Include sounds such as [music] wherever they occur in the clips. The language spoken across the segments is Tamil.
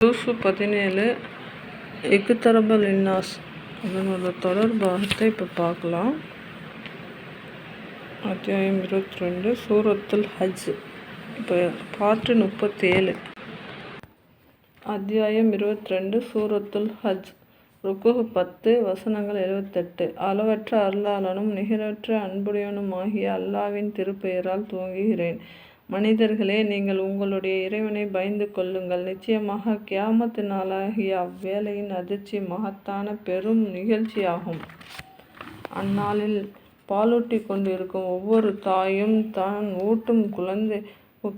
ஜூஸு பதினேழு இக்தரபல் இன்னாஸ் அதனோட தொடர் பாகத்தை இப்போ பார்க்கலாம் அத்தியாயம் இருபத்தி ரெண்டு சூரத்துல் ஹஜ். இப்போ பாட்டு முப்பத்தேழு. அத்தியாயம் இருபத்தி ரெண்டு சூரத்துல் ஹஜ். ருக்கு பத்து வசனங்கள் எழுபத்தெட்டு அளவற்ற அருளாளனும் நிகரற்ற அன்புடையவனுமாகிய அல்லாவின் திருப்பெயரால் துவங்குகிறேன். மனிதர்களே நீங்கள் உங்களுடைய இறைவனை பயந்து கொள்ளுங்கள். நிச்சயமாக கியாமத்து நாளாகிய அவ்வேளையின் அதிர்ச்சி மகத்தான பெரும் நிகழ்ச்சியாகும். அந்நாளில் பாலூட்டி கொண்டிருக்கும் ஒவ்வொரு தாயும் தான் ஊட்டும் குழந்தை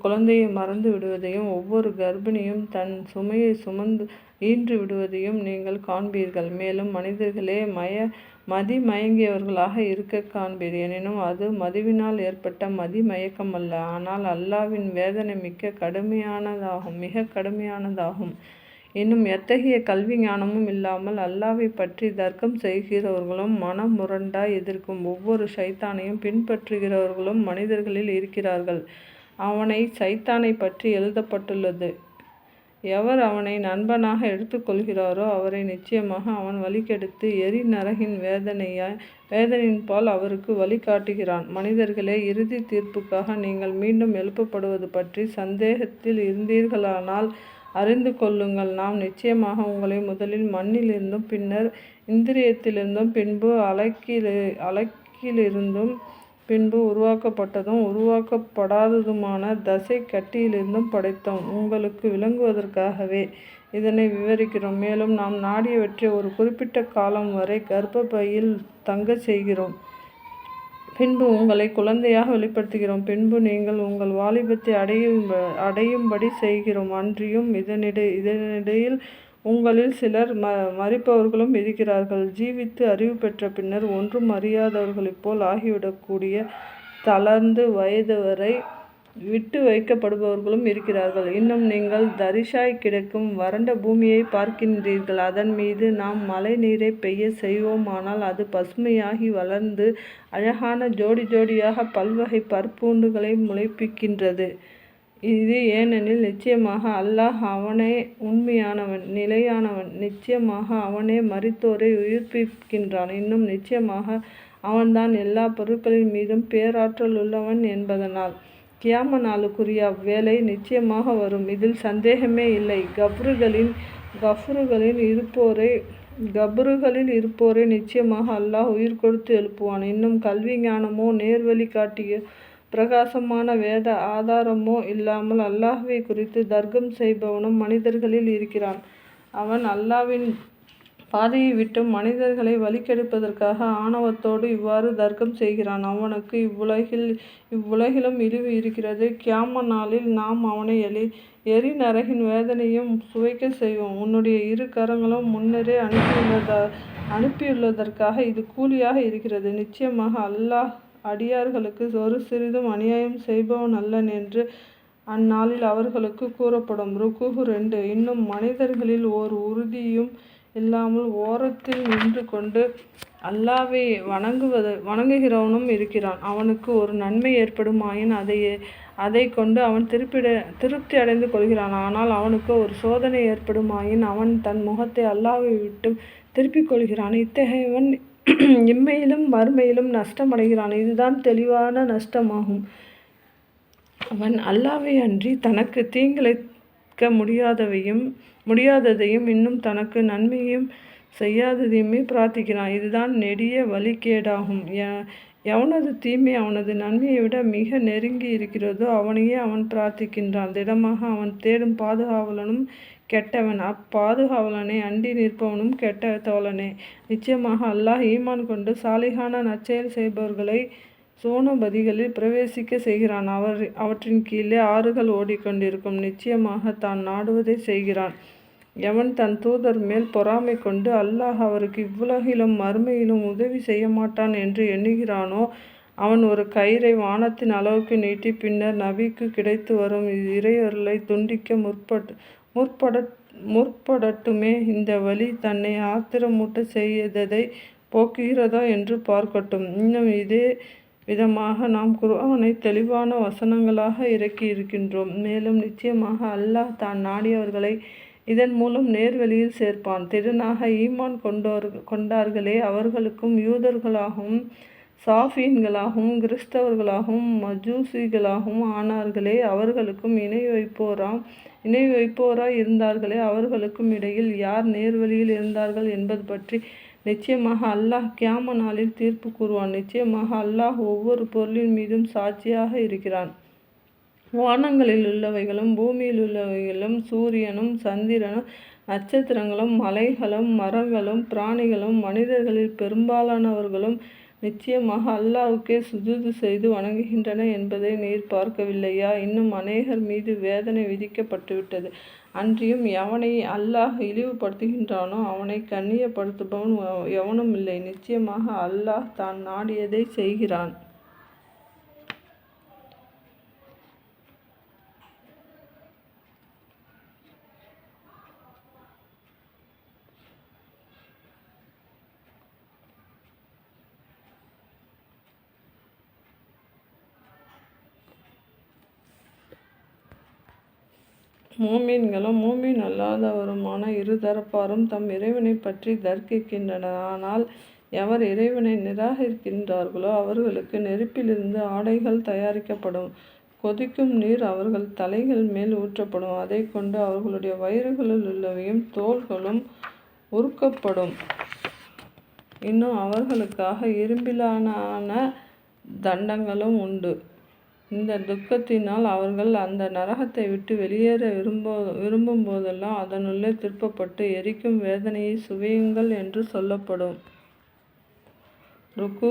குழந்தையை மறந்து விடுவதையும் ஒவ்வொரு கர்ப்பிணியும் தன் சுமையை சுமந்து ஈன்று விடுவதையும் நீங்கள் காண்பீர்கள். மேலும் மனிதர்களே மய மதி மயங்கியவர்களாக இருக்க காண்பீர். எனினும் அது மதுவினால் ஏற்பட்ட மதி மயக்கம் அல்ல ஆனால் அல்லாவின் வேதனை மிக்க கடுமையானதாகும் மிக கடுமையானதாகும். இன்னும் எத்தகைய கல்வி ஞானமும் இல்லாமல் அல்லாவை பற்றி தர்க்கம் செய்கிறவர்களும் மனம் முரண்டாய் எதிர்க்கும் ஒவ்வொரு சைத்தானையும் பின்பற்றுகிறவர்களும் மனிதர்களில் இருக்கிறார்கள். அவனை சைத்தானை பற்றி எழுதப்பட்டுள்ளது. எவர் அவனை நண்பனாக எடுத்துக்கொள்கிறாரோ அவரை நிச்சயமாக அவன் வழிகெடுத்து எரி நரகின் வேதனையாய் வேதனையின்பால் அவருக்கு வழிகாட்டுகிறான். மனிதர்களே இறுதி தீர்ப்புக்காக நீங்கள் மீண்டும் எழுப்பப்படுவது பற்றி சந்தேகத்தில் இருந்தீர்களானால் அறிந்து கொள்ளுங்கள். நாம் நிச்சயமாக உங்களை முதலில் மண்ணிலிருந்தும் பின்னர் இந்திரியத்திலிருந்தும் பின்பு அலக்கிலே அலக்கிலிருந்தும் பின்பு உருவாக்கப்பட்டதும் உருவாக்கப்படாததுமான தசை கட்டியிலிருந்தும் படைத்தோம். உங்களுக்கு விளங்குவதற்காகவே இதனை விவரிக்கிறோம். மேலும் நாம் நாடியவற்றை ஒரு குறிப்பிட்ட காலம் வரை கர்ப்பப்பையில் தங்க செய்கிறோம். பின்பு உங்களை குழந்தையாக வெளிப்படுத்துகிறோம். பின்பு நீங்கள் உங்கள் வாலிபத்தை அடையும் அடையும்படி செய்கிறோம். அன்றியும் இதனிடை இதனிடையில் உங்களில் சிலர் ம மறிப்பவர்களும் இருக்கிறார்கள். ஜீவித்து அறிவு பெற்ற பின்னர் ஒன்றும் அறியாதவர்களைப் போல் ஆகிவிடக்கூடிய தளர்ந்து வயது வரை விட்டு வைக்கப்படுபவர்களும் இருக்கிறார்கள். இன்னும் நீங்கள் தரிசாய் கிடக்கும் வறண்ட பூமியை பார்க்கின்றீர்கள். அதன் மீது நாம் மழை நீரை பெய்ய செய்வோமானால் அது பசுமையாகி வளர்ந்து அழகான ஜோடி ஜோடியாக பல்வகை பற்பூண்டுகளை முளைப்பிக்கின்றது. இது ஏனெனில் நிச்சயமாக அல்லாஹ் அவனே உண்மையானவன் நிலையானவன். நிச்சயமாக அவனே மறித்தோரை உயிர்ப்பிக்கின்றான். இன்னும் நிச்சயமாக அவன்தான் எல்லா பொருட்களின் மீதும் பேராற்றல் உள்ளவன் என்பதனால். கியாம நாளுக்குரிய அவ்வேலை நிச்சயமாக வரும். இதில் சந்தேகமே இல்லை. கப்ருகளின் கஃப்ருகளில் இருப்போரை கபருகளில் இருப்போரை நிச்சயமாக அல்லாஹ் உயிர் கொடுத்து எழுப்புவான். இன்னும் கல்வி ஞானமோ நேர்வழி காட்டிய பிரகாசமான வேத ஆதாரமோ இல்லாமல் அல்லாஹுவை குறித்து தர்க்கம் செய்பவனும் மனிதர்களில் இருக்கிறான். அவன் அல்லாவின் பாதையை விட்டு மனிதர்களை வழிக்கெடுப்பதற்காக ஆணவத்தோடு இவ்வாறு தர்க்கம் செய்கிறான். அவனுக்கு இவ்வுலகில் இவ்வுலகிலும் இழிவு இருக்கிறது. கியாம நாளில் நாம் அவனை எலி எரி நரகின் வேதனையும் சுவைக்க செய்வோம். உன்னுடைய இரு கரங்களும் முன்னரே அனுப்பியுள்ளதா அனுப்பியுள்ளதற்காக இது கூலியாக இருக்கிறது. நிச்சயமாக அல்லாஹ் அடியார்களுக்கு ஒரு சிறிதும் அநியாயம் செய்பவன் அல்லன் என்று அந்நாளில் அவர்களுக்கு கூறப்படும். ருக்குஹு ரெண்டு. இன்னும் மனிதர்களில் ஓர் உறுதியும் இல்லாமல் ஓரத்தில் நின்று கொண்டு அல்லாவை வணங்குவது வணங்குகிறவனும் இருக்கிறான். அவனுக்கு ஒரு நன்மை ஏற்படுமாயின் அதை அதை கொண்டு அவன் திருப்பிட திருப்தி அடைந்து கொள்கிறான். ஆனால் அவனுக்கு ஒரு சோதனை ஏற்படுமாயின் அவன் தன் முகத்தை அல்லாவை விட்டு திருப்பிக் கொள்கிறான். இத்தகையவன் [clears throat] இம்மையிலும் மறுமையிலும் நஷ்டமடைகிறான். இதுதான் தெளிவான நஷ்டமாகும். அவன் அல்லாவை அன்றி தனக்கு தீங்கிழைக்க முடியாதவையும் முடியாததையும் இன்னும் தனக்கு நன்மையும் செய்யாததையுமே பிரார்த்திக்கிறான். இதுதான் நெடிய வழிகேடாகும். எவனது தீமை அவனது நன்மையை விட மிக நெருங்கி இருக்கிறதோ அவனையே அவன் பிரார்த்திக்கின்றான். திடமாக அவன் தேடும் பாதுகாவலனும் கெட்டவன். அப்பாதுகாவலனை அண்டி நிற்பவனும் கெட்ட தோழனே நிச்சயமாக அல்லாஹ் ஈமான் கொண்டு சாலிகான நற்செயல் செய்பவர்களை சோனபதிகளில் பிரவேசிக்க செய்கிறான். அவர் அவற்றின் கீழே ஆறுகள் ஓடிக்கொண்டிருக்கும். நிச்சயமாக தான் நாடுவதை செய்கிறான். எவன் தன் தூதர் மேல் பொறாமை கொண்டு அல்லாஹ் அவருக்கு இவ்வுலகிலும் மறுமையிலும் உதவி செய்ய மாட்டான் என்று எண்ணுகிறானோ அவன் ஒரு கயிறை வானத்தின் அளவுக்கு நீட்டி பின்னர் நபிக்கு கிடைத்து வரும் இறையொருளை துண்டிக்க முற்பட் முற்பட முற்படட்டுமே? இந்த வழி தன்னை ஆத்திரமூட்ட செய்ததை போக்குகிறதா என்று பார்க்கட்டும். இன்னும் இதே விதமாக நாம் குர்ஆனை தெளிவான வசனங்களாக இறக்கி இருக்கின்றோம். மேலும் நிச்சயமாக அல்லாஹ் தான் நாடியவர்களை இதன் மூலம் நேர்வழியில் சேர்ப்பான். திடனாக ஈமான் கொண்டோர் கொண்டார்களே அவர்களுக்கும் யூதர்களாகவும் சாஃபியன்களாகவும் கிறிஸ்தவர்களாகவும் மஜூசிகளாகவும் ஆனார்களே அவர்களுக்கும் இணை வைப்போராம் இணை வைப்போராக இருந்தார்களே அவர்களுக்கும் இடையில் யார் நேர்வழியில் இருந்தார்கள் என்பது பற்றி நிச்சயமாக அல்லாஹ் கியாம நாளில் தீர்ப்பு கூறுவான். நிச்சயமாக அல்லாஹ் ஒவ்வொரு பொருளின் மீதும் சாட்சியாக இருக்கிறான். வானங்களில் உள்ளவைகளும் பூமியில் உள்ளவைகளும் சூரியனும் சந்திரனும் நட்சத்திரங்களும் மலைகளும் மரங்களும் பிராணிகளும் மனிதர்களில் பெரும்பாலானவர்களும் நிச்சயமாக அல்லாவுக்கே சுஜூது செய்து வணங்குகின்றன என்பதை நீர் பார்க்கவில்லையா? இன்னும் அநேகர் மீது வேதனை விதிக்கப்பட்டுவிட்டது. அன்றியும் எவனை அல்லாஹ் இழிவுபடுத்துகின்றானோ அவனை கண்ணியப்படுத்துபவன் எவனும் இல்லை நிச்சயமாக அல்லாஹ் தான் நாடியதைச் செய்கிறான். மூமீன்களும் மூமீன் அல்லாதவருமான இருதரப்பாரும் தம் இறைவனைப் பற்றி தர்க்கிக்கின்றனர். ஆனால் எவர் இறைவனை நிராகரிக்கின்றார்களோ அவர்களுக்கு நெருப்பிலிருந்து ஆடைகள் தயாரிக்கப்படும். கொதிக்கும் நீர் அவர்கள் தலைகள் மேல் ஊற்றப்படும். அதைக் கொண்டு அவர்களுடைய வயிறுகளில் உள்ளவையும் தோள்களும் உருக்கப்படும் இன்னும் அவர்களுக்காக இரும்பிலான தண்டங்களும் உண்டு. இந்த துக்கத்தினால் அவர்கள் அந்த நரகத்தை விட்டு வெளியேற விரும்பும் போதெல்லாம் அதனுள்ளே திருப்பப்பட்டு எரிக்கும் வேதனையை சுவையுங்கள் என்று சொல்லப்படும். ருக்கு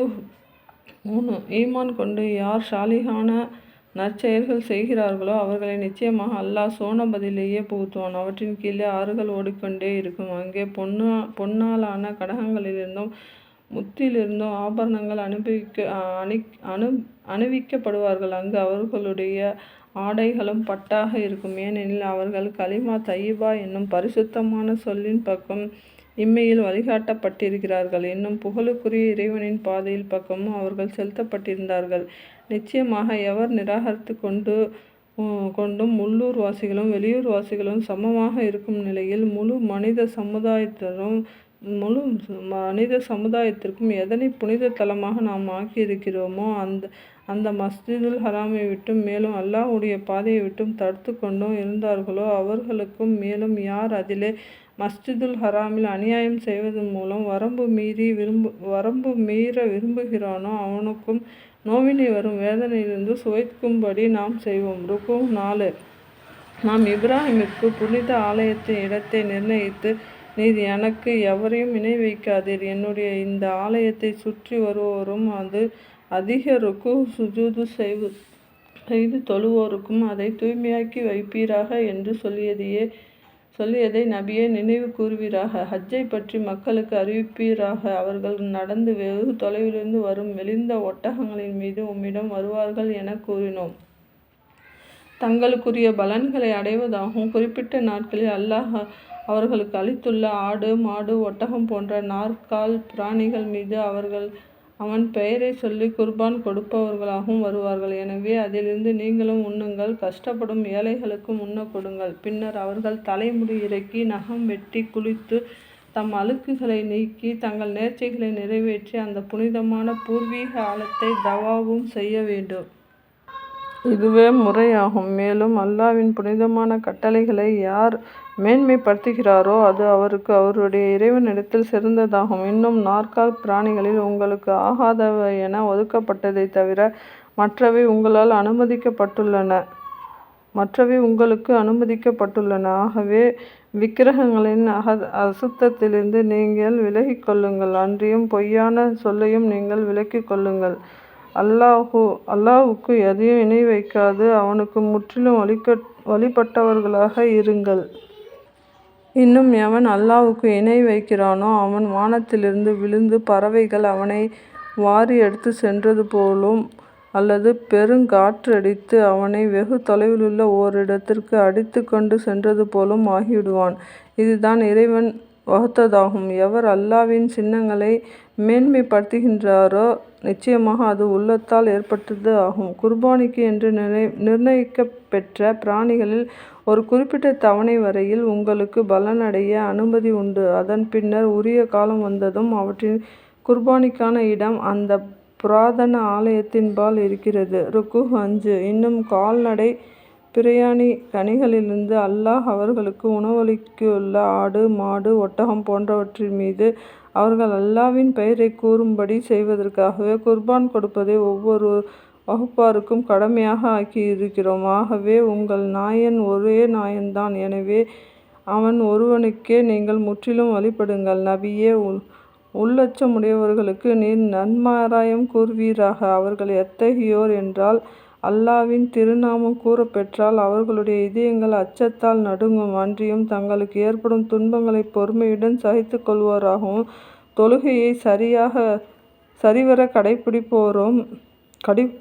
மூணு ஈமான் கொண்டு யார் சாலிகான நற்செயல்கள் செய்கிறார்களோ அவர்களை நிச்சயமாக அல்லாஹ் சோனபதியிலேயே புகுத்துவான். அவற்றின் கீழே ஆறுகள் ஓடிக்கொண்டே இருக்கும். அங்கே பொன்னா பொன்னாலான கடகங்களிலிருந்தும் முத்திலிருந்தும் ஆபரணங்கள் அனுபவிக்க அணி அணு அணிவிக்கப்படுவார்கள். அங்கு அவர்களுடைய ஆடைகளும் பட்டாக இருக்கும். ஏனெனில் அவர்கள் கலிமா தய்யிபா என்னும் பரிசுத்தமான சொல்லின் பக்கம் இம்மையில் வழிகாட்டப்பட்டிருக்கிறார்கள். இன்னும் புகழுக்குரிய இறைவனின் பாதையில் பக்கமும் அவர்கள் செலுத்தப்பட்டிருந்தார்கள். நிச்சயமாக எவர் நிராகரித்து கொண்டு கொண்டும் உள்ளூர் வாசிகளும் வெளியூர் வாசிகளும் சமமாக இருக்கும் நிலையில் முழு மனித சமுதாயத்திலும் முழு மனித சமுதாயத்திற்கும் எதனை புனித தலமாக நாம் ஆக்கியிருக்கிறோமோ அந்த அந்த மஸ்ஜிதுல் ஹராமை விட்டும் மேலும் அல்லாஹுடைய பாதையை விட்டும் தடுத்து கொண்டும் இருந்தார்களோ அவர்களுக்கும் மேலும் யார் அதிலே மஸ்ஜிதுல் ஹராமில் அநியாயம் செய்வதன் மூலம் வரம்பு மீறி விரும்பு வரம்பு மீற விரும்புகிறானோ அவனுக்கும் நோவினை வரும் வேதனையிலிருந்து சுவைக்கும்படி நாம் செய்வோம். ருக்கும் நாலு நாம் இப்ராஹிமிற்கு புனித ஆலயத்தின் இடத்தை நிர்ணயித்து நீர் எனக்கு எவரையும் இணை வைக்காதீர். என்னுடைய இந்த ஆலயத்தை சுற்றி வருவோரும் அது அதிக ருக்கு சுஜூது செய்து தொழுவோருக்கும் அதை தூய்மையாக்கி வைப்பீராக என்று சொல்லியதையே சொல்லியதை நபியே நினைவு கூறுவீராக. ஹஜ்ஜை பற்றி மக்களுக்கு அறிவிப்பீராக. அவர்கள் நடந்து வெகு தொலைவிலிருந்து வரும் மெலிந்த ஒட்டகங்களின் மீது உம்மிடம் வருவார்கள் என கூறினோம். தங்களுக்குரிய பலன்களை அடைவதாகவும் குறிப்பிட்ட நாட்களில் அல்லாஹ் அவர்களுக்கு அளித்துள்ள ஆடு மாடு ஒட்டகம் போன்ற நாற்கால் பிராணிகள் மீது அவர்கள் அவன் பெயரை சொல்லி குர்பான் கொடுப்பவர்களாகவும் வருவார்கள். எனவே அதிலிருந்து நீங்களும் உண்ணுங்கள். கஷ்டப்படும் ஏழைகளுக்கும் உண்ண கொடுங்கள். பின்னர் அவர்கள் தலைமுடி இறக்கி நகம் வெட்டி குளித்து தம் அழுக்குகளை நீக்கி தங்கள் நேர்ச்சைகளை நிறைவேற்றி அந்த புனிதமான பூர்வீக ஆழத்தை தவாவும் செய்ய வேண்டும். இதுவே முறையாகும். மேலும் அல்லாஹ்வின் புனிதமான கட்டளைகளை யார் மேன்மைப்படுத்துகிறாரோ அது அவருக்கு அவருடைய இறைவனிடத்தில் சிறந்ததாகும். இன்னும் நாற்கால் பிராணிகளில் உங்களுக்கு ஆகாதவை என ஒதுக்கப்பட்டதைத் தவிர மற்றவை உங்களால் அனுமதிக்கப்பட்டுள்ளன மற்றவை உங்களுக்கு அனுமதிக்கப்பட்டுள்ளன. ஆகவே விக்கிரகங்களின் அசுத்தத்திலிருந்து நீங்கள் விலகிக்கொள்ளுங்கள் அன்றியும் பொய்யான சொல்லையும் நீங்கள் விலக்கிக் கொள்ளுங்கள். அல்லாஹு அல்லாஹுக்கு எதையும் இணை வைக்காது அவனுக்கு முற்றிலும் வழிபட்டவர்களாக இருங்கள். இன்னும் எவன் அல்லாவுக்கு இணை வைக்கிறானோ அவன் வானத்திலிருந்து விழுந்து பறவைகள் அவனை வாரி எடுத்து சென்றது போலும் அல்லது பெருங்காற்றடித்து அவனை வெகு தொலைவிலுள்ள ஓரிடத்திற்கு அடித்து கொண்டு சென்றது போலும் ஆகிவிடுவான். இதுதான் இறைவன் வகுத்ததாகும். எவர் அல்லாவின் சின்னங்களை மேன்மைப்படுத்துகின்றாரோ நிச்சயமாக அது உள்ளத்தால் ஏற்பட்டது ஆகும். குர்பானிக்கு என்று நிர்ணயிக்கப்பெற்ற பிராணிகளில் ஒரு குறிப்பிட்ட தவணை வரையில் உங்களுக்கு பலனடைய அனுமதி உண்டு. அதன் பின்னர் உரிய காலம் வந்ததும் அவற்றின் குர்பானிக்கான இடம் அந்த புராதன ஆலயத்தின்பால் இருக்கிறது. ருக்கு அஞ்சு. இன்னும் கால்நடை பிரயாணி கனிகளிலிருந்து அல்லாஹ் அவர்களுக்கு உணவளிக்குள்ள ஆடு மாடு ஒட்டகம் போன்றவற்றின் மீது அவர்கள் அல்லாவின் பெயரை கூறும்படி செய்வதற்காகவே குர்பான் கொடுப்பதை ஒவ்வொரு வகுப்பாருக்கும் கடமையாக ஆக்கியிருக்கிறோம். ஆகவே உங்கள் நாயன் ஒரே நாயன்தான். எனவே அவன் ஒருவனுக்கே நீங்கள் முற்றிலும் வழிபடுங்கள். நபியே உள் உள்ளச்சமுடையவர்களுக்கு நீர் நன்மாராயம் கூறுவீராக. அவர்கள் எத்தகையோர் என்றால் அல்லாவின் திருநாமம் கூறப்பெற்றால் அவர்களுடைய இதயங்கள் அச்சத்தால் நடுங்கும். அன்றியும் தங்களுக்கு ஏற்படும் துன்பங்களை பொறுமையுடன் சகித்து கொள்வோராகவும் சரியாக சரிவர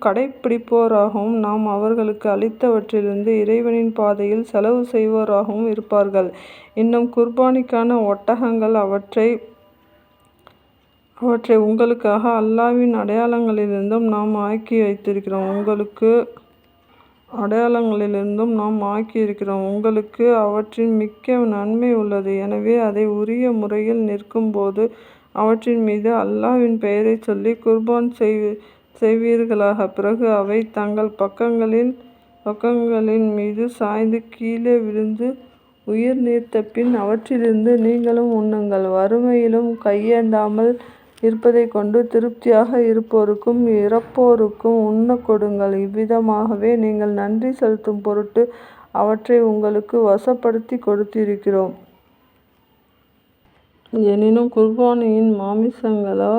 கடைப்பிடிப்போராகவும் நாம் அவர்களுக்கு அளித்தவற்றிலிருந்து இறைவனின் பாதையில் செலவு செய்வோராகவும் இருப்பார்கள். இன்னும் குர்பானிக்கான ஒட்டகங்கள் அவற்றை அவற்றை உங்களுக்காக அல்லாவின் அடையாளங்களிலிருந்தும் நாம் ஆக்கி வைத்திருக்கிறோம் உங்களுக்கு அடையாளங்களிலிருந்தும் நாம் ஆக்கியிருக்கிறோம் உங்களுக்கு அவற்றின் மிக்க நன்மை உள்ளது. எனவே அதை உரிய முறையில் நிற்கும்போது அவற்றின் மீது அல்லாவின் பெயரைச் சொல்லி குர்பான் செய் செய்வீர்களாக. பிறகு அவை தங்கள் பக்கங்களின் மீது சாய்ந்து கீழே விழுந்து உயிர் நீத்தபின் அவற்றிலிருந்து நீங்களும் உண்ணுங்கள். வறுமையிலும் கையேந்தாமல் இருப்பதை கொண்டு திருப்தியாக இருப்போருக்கும் இறப்போருக்கும் உண்ணக் கொடுங்கள். இவ்விதமாகவே நீங்கள் நன்றி செலுத்தும் பொருட்டு அவற்றை உங்களுக்கு வசப்படுத்தி கொடுத்திருக்கிறோம். எனினும் குர்பானியின் மாமிசங்களோ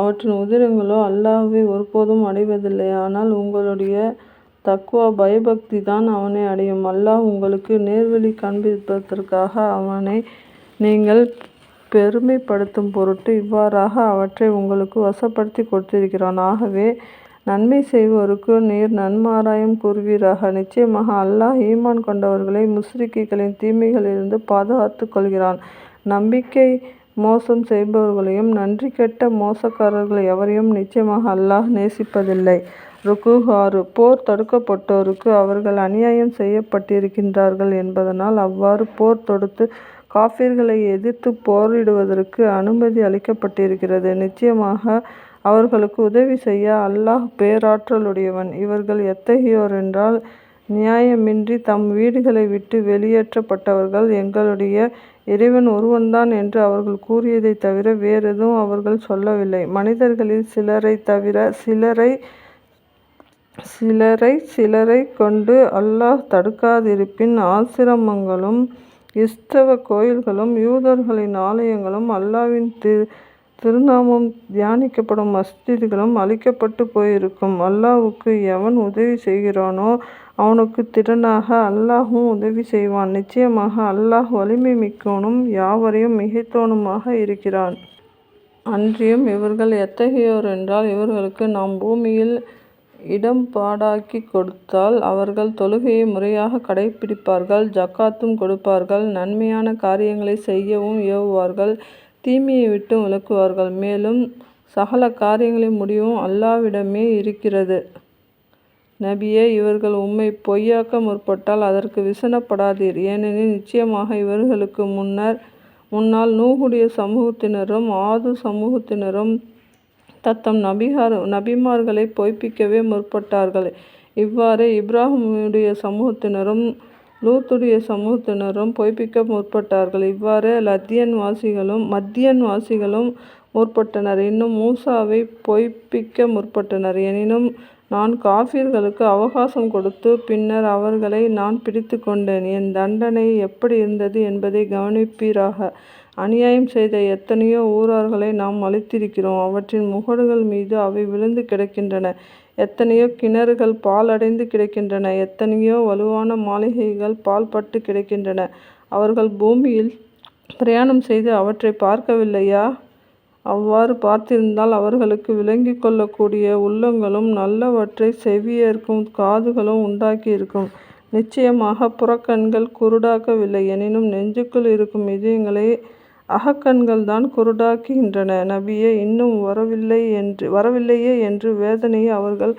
அவற்றின் உதிரங்களோ அல்லாஹ்வை ஒருபோதும் அடைவதில்லை. ஆனால் உங்களுடைய தக்குவா பயபக்தி தான் அவனை அடையும். அல்லாஹ் உங்களுக்கு நேர்வழி காண்பிப்பதற்காக அவனை நீங்கள் பெருமைப்படுத்தும் பொருட்டு இவ்வாறாக அவற்றை உங்களுக்கு வசப்படுத்திக் கொடுத்திருக்கிறான். ஆகவே நன்மை செய்வோருக்கு நீர் நன்மாராயம் கூறுவீராக. நிச்சயமாக அல்லாஹ் ஈமான் கொண்டவர்களை முஷ்ரிக்குகளின் தீமைகளிலிருந்து பாதுகாத்து கொள்கிறான். நம்பிக்கை மோசம் செய்பவர்களையும் நன்றிகெட்ட மோசக்காரர்கள் எவரையும் நிச்சயமாக அல்லாஹ் நேசிப்பதில்லை. ருக்கூ போர் தடுக்கப்பட்டோருக்கு அவர்கள் அநியாயம் செய்யப்பட்டிருக்கின்றார்கள் என்பதனால் அவ்வாறு போர் தொடுத்து காஃபிர்களை எதிர்த்து போரிடுவதற்கு அனுமதி அளிக்கப்பட்டிருக்கிறது. நிச்சயமாக அவர்களுக்கு உதவி செய்ய அல்லாஹ் பேராற்றலுடையவன். இவர்கள் எத்தகையோர் என்றால் நியாயமின்றி தம் வீடுகளை விட்டு வெளியேற்றப்பட்டவர்கள். எங்களுடைய இறைவன் ஒருவன்தான் என்று அவர்கள் கூறியதை தவிர வேறெதுவும் அவர்கள் சொல்லவில்லை. மனிதர்களில் சிலரை தவிர சிலரை சிலரை சிலரை கொண்டு அல்லாஹ் தடுக்காதிருப்பின் ஆசிரமங்களும் கிறிஸ்தவ கோயில்களும் யூதர்களின் ஆலயங்களும் அல்லாவின் திருநாமம் தியானிக்கப்படும் மஸ்ஜிதுகளும் அழிக்கப்பட்டு போயிருக்கும். அல்லாவுக்கு எவன் உதவி செய்கிறானோ அவனுக்கு திறனாக அல்லாஹும் உதவி செய்வான். நிச்சயமாக அல்லாஹ் வலிமை மிக்கவனும் யாவரையும் மிகைத்தவனுமாக இருக்கிறான். அன்றியும் இவர்கள் எத்தகையோர் என்றால் இவர்களுக்கு நாம் பூமியில் இடம் பாடாக்கி கொடுத்தால் அவர்கள் தொழுகையை முறையாக கடைப்பிடிப்பார்கள் ஜக்காத்தும் கொடுப்பார்கள் நன்மையான காரியங்களை செய்யவும் ஏவுவார்கள் தீமையை விட்டும் விளக்குவார்கள் மேலும் சகல காரியங்களின் முடிவும் அல்லாவிடமே இருக்கிறது. நபியே இவர்கள் உம்மை பொய்யாக்க முற்பட்டால் அதற்கு விசனப்படாதீர். ஏனெனில் நிச்சயமாக இவர்களுக்கு முன்னர் முன்னால் நூகுடைய சமூகத்தினரும் ஆது சமூகத்தினரும் தத்தம் நபிமார்களைப் பொய்ப்பிக்கவே முற்பட்டார்கள். இவ்வாறு இப்ராஹிமுடைய சமூகத்தினரும் லூத்துடைய சமூகத்தினரும் பொய்ப்பிக்க முற்பட்டார்கள். இவ்வாறு லத்தியன் வாசிகளும் மத்தியன் வாசிகளும் முற்பட்டனர். இன்னும் மூசாவை பொய்ப்பிக்க முற்பட்டனர். எனினும் நான் காஃபிர்களுக்கு அவகாசம் கொடுத்து பின்னர் அவர்களை நான் பிடித்து கொண்டேன். என் தண்டனை எப்படி இருந்தது என்பதை கவனிப்பீராக. அநியாயம் செய்த எத்தனையோ ஊரார்களை நாம் அழித்திருக்கிறோம். அவற்றின் முகடுகள் மீது அவை விழுந்து கிடக்கின்றன. எத்தனையோ கிணறுகள் பாழடைந்து கிடக்கின்றன. எத்தனையோ வலுவான மாளிகைகள் பாழ்பட்டுக் கிடக்கின்றன. அவர்கள் பூமியில் பிரயாணம் செய்து அவற்றை பார்க்கவில்லையா? அவ்வாறு பார்த்திருந்தால் அவர்களுக்கு விளங்கிக் கொள்ளக்கூடிய உள்ளங்களும் நல்லவற்றை செவியேற்கும் காதுகளும் உண்டாக்கியிருக்கும் நிச்சயமாக புறக்கண்கள் குருடாக்கவில்லை. எனினும் நெஞ்சுக்குள் இருக்கும் இதயங்களை அகக்கண்கள் தான் குருடாக்குகின்றன. நபியே இன்னும் வரவில்லை என்று வரவில்லையே என்று வேதனையை அவர்கள்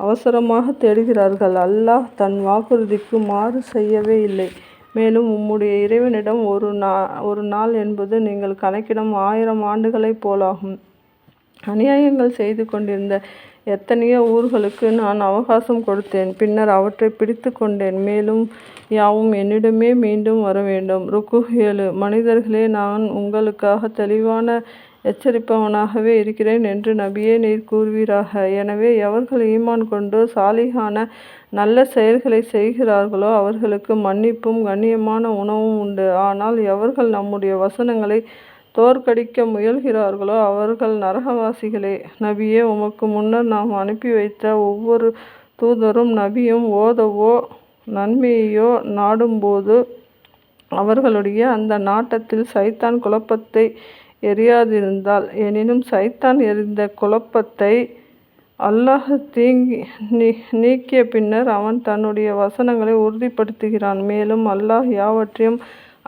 அவசரமாக தேடுகிறார்கள். அல்லாஹ் தன் வாக்குறுதிக்கு மாறு செய்யவே இல்லை. மேலும் உம்முடைய இறைவனிடம் ஒரு நா ஒரு நாள் என்பது நீங்கள் கணக்கிடும் ஆயிரம் ஆண்டுகளைப் போலாகும். அநியாயங்கள் செய்து கொண்டிருந்த எத்தனையோ ஊர்களுக்கு நான் அவகாசம் கொடுத்தேன். பின்னர் அவற்றை பிடித்து கொண்டேன். மேலும் யாவும் என்னிடமே மீண்டும் வரவேண்டும். ருக்கு ஏழு. மனிதர்களே நான் உங்களுக்காக தெளிவான எச்சரிப்பவனாகவே இருக்கிறேன் என்று நபியே நீர் கூறுவீராக. எனவே எவர்கள் ஈமான் கொண்டு சாலிகான நல்ல செயல்களை செய்கிறார்களோ அவர்களுக்கு மன்னிப்பும் கண்ணியமான உணவும் உண்டு. ஆனால் எவர்கள் நம்முடைய வசனங்களை தோற்கடிக்க முயல்கிறார்களோ அவர்கள் நரகவாசிகளே. நபியே உமக்கு முன்னர் நாம் அனுப்பி வைத்த ஒவ்வொரு தூதரும் நபியும் ஓதவோ நன்மையையோ நாடும்போது அவர்களுடைய அந்த நாட்டத்தில் சைத்தான் குழப்பத்தை எரியாதிருந்தால் எனினும் சைத்தான் எறிந்த குழப்பத்தை அல்லாஹ் தீங்கி நீ நீக்கிய பின்னர் அவன் தன்னுடைய வசனங்களை உறுதிப்படுத்துகிறான். மேலும் அல்லாஹ் யாவற்றையும்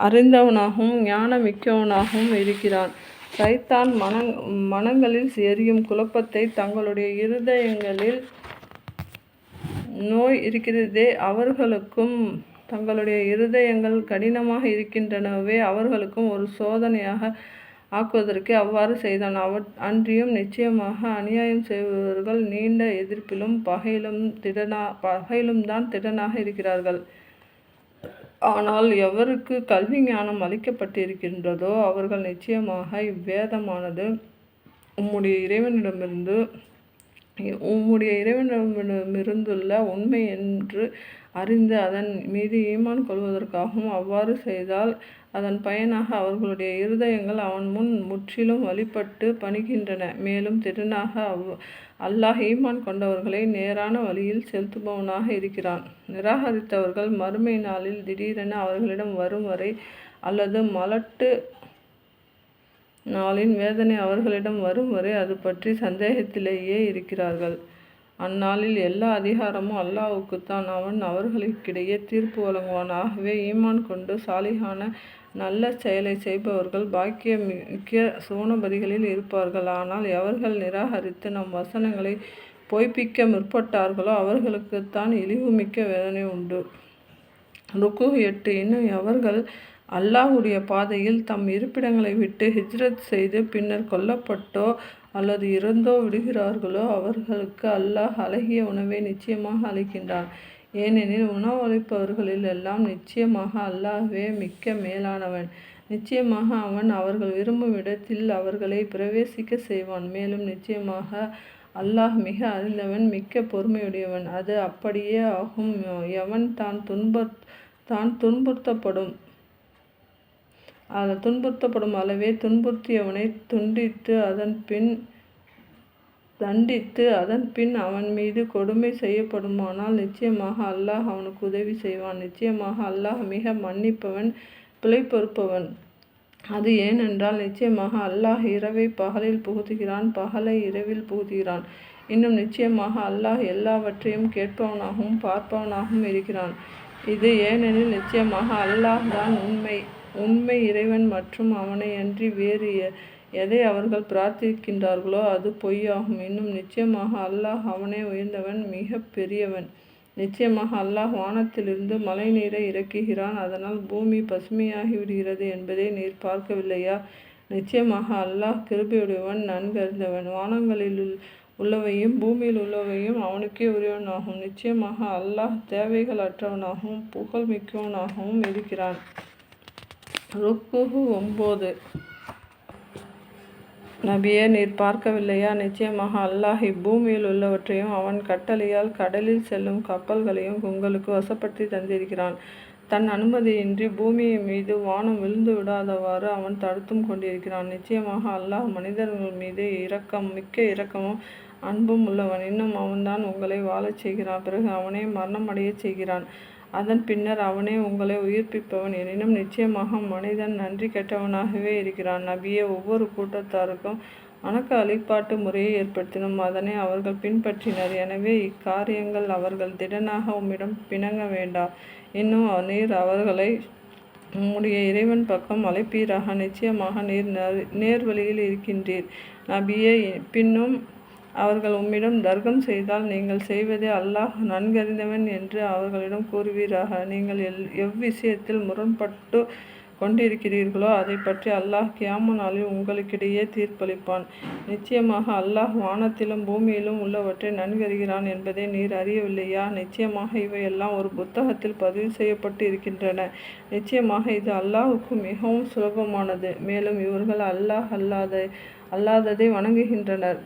அறிந்தவனாகவும் ஞானமிக்கவனாகவும் இருக்கிறான். சைத்தான் மனங் மனங்களில் எரியும் குழப்பத்தை தங்களுடைய இருதயங்களில் நோய் இருக்கிறதே அவர்களுக்கும் தங்களுடைய இருதயங்கள் கடினமாக இருக்கின்றனவே அவர்களுக்கும் ஒரு சோதனையாக ஆக்குவதற்கே அவ்வாறு செய்தான். அவ அன்றியும் நிச்சயமாக அநியாயம் செய்பவர்கள் நீண்ட எதிர்ப்பிலும் பகையிலும் திடனா பகையிலும்தான் திடனாக இருக்கிறார்கள். ஆனால் எவருக்கு கல்வி ஞானம் அளிக்கப்பட்டிருக்கின்றதோ அவர்கள் நிச்சயமாக இவ்வேதமானது உம்முடைய இறைவனிடமிருந்து உம்முடைய இறைவனிடமிருந்துள்ள உண்மை என்று அறிந்து அதன் மீது ஈமான் கொள்வதற்காகவும் அவ்வாறு செய்தால் அதன் பயனாக அவர்களுடைய இருதயங்கள் அவன் முன் முற்றிலும் வழிபட்டு பணிகின்றன. மேலும் திடனாக அவ் அல்லாஹ் ஈமான் கொண்டவர்களை நேரான வழியில் செலுத்துபவனாக இருக்கிறான். நிராகரித்தவர்கள் மறுமை நாளில் திடீரென அவர்களிடம் வரும் வரை அல்லது மலட்டு நாளின் வேதனை அவர்களிடம் வரும் வரை அது பற்றி சந்தேகத்திலேயே இருக்கிறார்கள். அந்நாளில் எல்லா அதிகாரமும் அல்லாவுக்குத்தான் அவன் அவர்களுக்கிடையே தீர்ப்பு வழங்குவான். ஆகவே ஈமான் கொண்டு சாலிகான நல்ல செயலை செய்பவர்கள் பாக்கியமிக்க சோனபதிகளில் இருப்பார்கள். ஆனால் எவர்கள் நிராகரித்து நம் வசனங்களை பொய்ப்பிக்க முற்பட்டார்களோ அவர்களுக்குத்தான் இழிவுமிக்க வேதனை உண்டு. ருக்கு எட்டு. இன்னும் எவர்கள் அல்லாஹ்வுடைய பாதையில் தம் இருப்பிடங்களை விட்டு ஹிஜ்ரத் செய்து பின்னர் கொல்லப்பட்டோ அல்லது இறந்தோ விடுகிறார்களோ அவர்களுக்கு அல்லாஹ் அழகிய உணவை நிச்சயமாக அளிக்கின்றான். ஏனெனில் உணவளிப்பவர்களிலெல்லாம் நிச்சயமாக அல்லாஹ்வே மிக்க மேலானவன். நிச்சயமாக அவன் அவர்கள் விரும்பும் இடத்தில் அவர்களை பிரவேசிக்க செய்வான். மேலும் நிச்சயமாக அல்லாஹ் மிக அறிந்தவன் மிக்க பொறுமையுடையவன். அது அப்படியே ஆகும் எவன் தான் துன்ப தான் துன்புறுத்தப்படும் துன்புறுத்தப்படும் அளவே துன்புறுத்தியவனை துண்டித்து அதன் பின் தண்டித்து அதன் பின் அவன் மீது கொடுமை செய்யப்படுமானால் நிச்சயமாக அல்லாஹ் அவனுக்கு உதவி செய்வான். நிச்சயமாக அல்லாஹ் மிக மன்னிப்பவன் பிழை பொறுப்பவன். அது ஏனென்றால் நிச்சயமாக அல்லாஹ் இரவை பகலில் புகுத்துகிறான் பகலை இரவில் புகுத்துகிறான். இன்னும் நிச்சயமாக அல்லாஹ் எல்லாவற்றையும் கேட்பவனாகவும் பார்ப்பவனாகவும் இருக்கிறான். இது ஏனெனில் நிச்சயமாக அல்லாஹ் தான் உண்மை உண்மை இறைவன் மற்றும் அவனை அன்றி வேறு எதை அவர்கள் பிரார்த்திக்கின்றார்களோ அது பொய்யாகும். இன்னும் நிச்சயமாக அல்லாஹ் அவனே உயர்ந்தவன் மிக பெரியவன். நிச்சயமாக அல்லாஹ் வானத்திலிருந்து மழை நீரை இறக்குகிறான் அதனால் பூமி பசுமையாகிவிடுகிறது என்பதை நீர் பார்க்கவில்லையா? நிச்சயமாக அல்லாஹ் கிருபையுடையவன் நன்கறிந்தவன். வானங்களில் உள்ளவையும் பூமியில் உள்ளவையும் அவனுக்கே உரியவனாகும் நிச்சயமாக அல்லாஹ் தேவைகள் அற்றவனாகவும் புகழ் மிக்கவனாகவும் இருக்கிறான். ருக்கு ஒம்போது நபியே நீர் பார்க்கவில்லையா? நிச்சயமாக அல்லாஹ் இப்பூமியில் உள்ளவற்றையும் அவன் கட்டளையால் கடலில் செல்லும் கப்பல்களையும் உங்களுக்கு வசப்படுத்தி தந்திருக்கிறான். தன் அனுமதியின்றி பூமியின் மீது வானம் விழுந்து விடாதவாறு அவன் தடுத்தும் கொண்டிருக்கிறான். நிச்சயமாக அல்லாஹ் மனிதர்கள் மீது இரக்கம் மிக்க இரக்கமும் அன்பும் உள்ளவன். இன்னும் அவன்தான் உங்களை வாழச் செய்கிறான். பிறகு அவனே மரணமடையச் செய்கிறான். அதன் பின்னர் அவனே உங்களை உயிர்ப்பிப்பவன். எனினும் நிச்சயமாக மனிதன் நன்றி கெட்டவனாகவே இருக்கிறான். நபியே ஒவ்வொரு கூட்டத்தாருக்கும் வணக்க வழிபாட்டு முறையை ஏற்படுத்தினோம். அதனை அவர்கள் பின்பற்றினர். எனவே இக்காரியங்கள் அவர்கள் திடனாக உம்மிடம் பிணங்க வேண்டாம் இன்னும் நீர் அவர்களை உம்முடைய இறைவன் பக்கம் அழைப்பீராக நிச்சயமாக நீர் நேர்வழியில் இருக்கின்றீர் நபியை பின்னும் அவர்கள் உம்மிடம் தர்க்கம் செய்தால் நீங்கள் செய்வதே அல்லாஹ் நன்கறிந்தவன் என்று அவர்களிடம் கூறுவீராக. நீங்கள் எல் எவ்விஷயத்தில் முரண்பட்டு கொண்டிருக்கிறீர்களோ அதை பற்றி அல்லாஹ் கியாம நாளில் உங்களுக்கிடையே தீர்ப்பளிப்பான். நிச்சயமாக அல்லாஹ் வானத்திலும் பூமியிலும் உள்ளவற்றை நன்கறிகிறான் என்பதை நீர் அறியவில்லையா? நிச்சயமாக இவையெல்லாம் ஒரு புத்தகத்தில் பதிவு செய்யப்பட்டு இருக்கின்றன. நிச்சயமாக இது அல்லாஹுக்கு மிகவும் சுலபமானது. மேலும் இவர்கள் அல்லாஹ் அல்லாத அல்லாததை வணங்குகின்றனர்.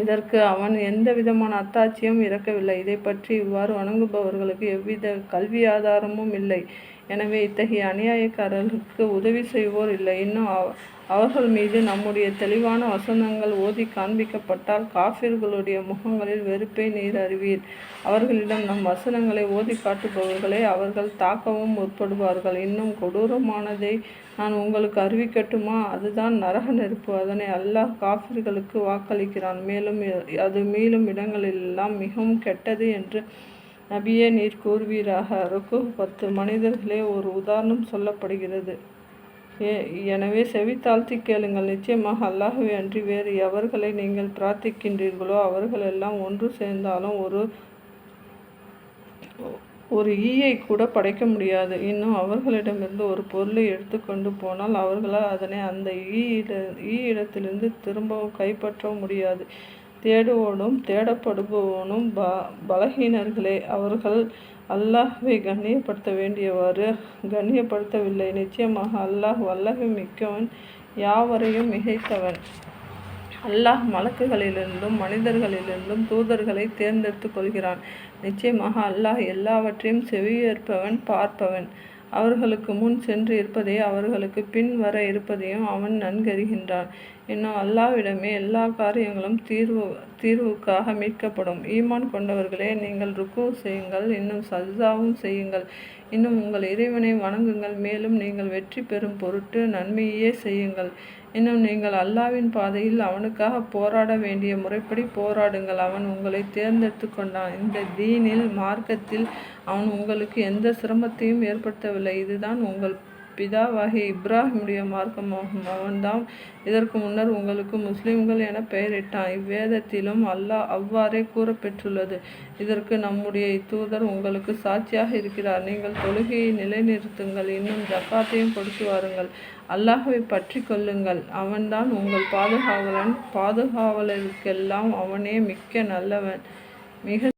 இதற்கு அவன் எந்த விதமான அத்தாட்சியும் இறக்கவில்லை. இதை பற்றி இவ்வாறு வணங்குபவர்களுக்கு எவ்வித கல்வி ஆதாரமும் இல்லை. எனவே இத்தகைய அநியாயக்காரர்களுக்கு உதவி செய்வோர் இல்லை. இன்னும் அவர்கள் மீது நம்முடைய தெளிவான வசனங்கள் ஓதி காண்பிக்கப்பட்டால் காஃபிர்களுடைய முகங்களில் வெறுப்பை நீர் அறிவீர் அவர்களிடம் நம் வசனங்களை ஓதி காட்டுபவர்களை அவர்கள் தாக்கவும் முற்படுவார்கள். இன்னும் கொடூரமானதை நான் உங்களுக்கு அறிவிக்கட்டுமா? அதுதான் நரக நெருப்பு. அதனை அல்லாஹ் காஃபிர்களுக்கு வாக்களிக்கிறான். மேலும் அது மீளும் இடங்களிலெல்லாம் மிகவும் கெட்டது என்று நபியே நீர் கூறுவீராக. ருக்கு பத்து மனிதர்களே ஒரு உதாரணம் சொல்லப்படுகிறது. எனவே செவித்தாழ்த்தி கேளுங்கள். நிச்சயமாக அல்லாஹுவே அன்றி வேறு எவர்களை நீங்கள் பிரார்த்திக்கின்றீர்களோ அவர்களெல்லாம் ஒன்று சேர்ந்தாலும் ஒரு ஒரு ஈயை கூட படைக்க முடியாது. இன்னும் அவர்களிடமிருந்து ஒரு பொருளை எடுத்துக்கொண்டு போனால் அவர்களால் அதனை அந்த ஈயிட ஈ இடத்திலிருந்து திரும்பவும் கைப்பற்ற முடியாது. தேடுவோனும் தேடப்படுபவனும் ப பலகீனர்களே. அவர்கள் அல்லாஹ்வை கண்ணியப்படுத்த வேண்டியவாறு கண்ணியப்படுத்தவில்லை. நிச்சயமாக அல்லாஹ் வல்லகை மிக்கவன் யாவரையும் மிகைத்தவன். அல்லாஹ் மலக்குகளிலிருந்தும் மனிதர்களிலிருந்தும் தூதர்களை தேர்ந்தெடுத்து கொள்கிறான். நிச்சயமாக அல்லாஹ் எல்லாவற்றையும் செவியேற்பவன் பார்ப்பவன். அவர்களுக்கு முன் சென்று இருப்பதையும் அவர்களுக்கு பின் வர இருப்பதையும் அவன் நன்கறிகின்றான். இன்னும் அல்லாவிடமே எல்லா காரியங்களும் தீர்வு தீர்வுக்காக மீட்கப்படும். ஈமான் கொண்டவர்களே நீங்கள் ருக்கு செய்யுங்கள் இன்னும் சஜாவும் செய்யுங்கள். இன்னும் உங்கள் இறைவனை வணங்குங்கள் மேலும் நீங்கள் வெற்றி பெறும் பொருட்டு நன்மையே செய்யுங்கள். இன்னும் நீங்கள் அல்லாவின் பாதையில் அவனுக்காக போராட வேண்டிய முறைப்படி போராடுங்கள். அவன் உங்களை தேர்ந்தெடுத்து கொண்டான். இந்த தீனில் மார்க்கத்தில் அவன் உங்களுக்கு எந்த சிரமத்தையும் ஏற்படுத்தவில்லை. இதுதான் உங்கள் பிதாவாகிய இப்ராஹிமுடைய மார்க்கமாகும். அவன்தான் இதற்கு முன்னர் உங்களுக்கு முஸ்லிம்கள் என பெயரிட்டான். இவ்வேதத்திலும் அல்லாஹ் அவ்வாறே கூறப்பெற்றுள்ளது. இதற்கு நம்முடைய இத்தூதர் உங்களுக்கு சாட்சியாக இருக்கிறார். நீங்கள் தொழுகையை நிலைநிறுத்துங்கள். இன்னும் ஜக்காத்தையும் கொடுத்து வாருங்கள். அல்லாஹை பற்றி கொள்ளுங்கள். அவன்தான் உங்கள் பாதுகாவலன். பாதுகாவலருக்கெல்லாம் அவனே மிக்க நல்லவன். மிக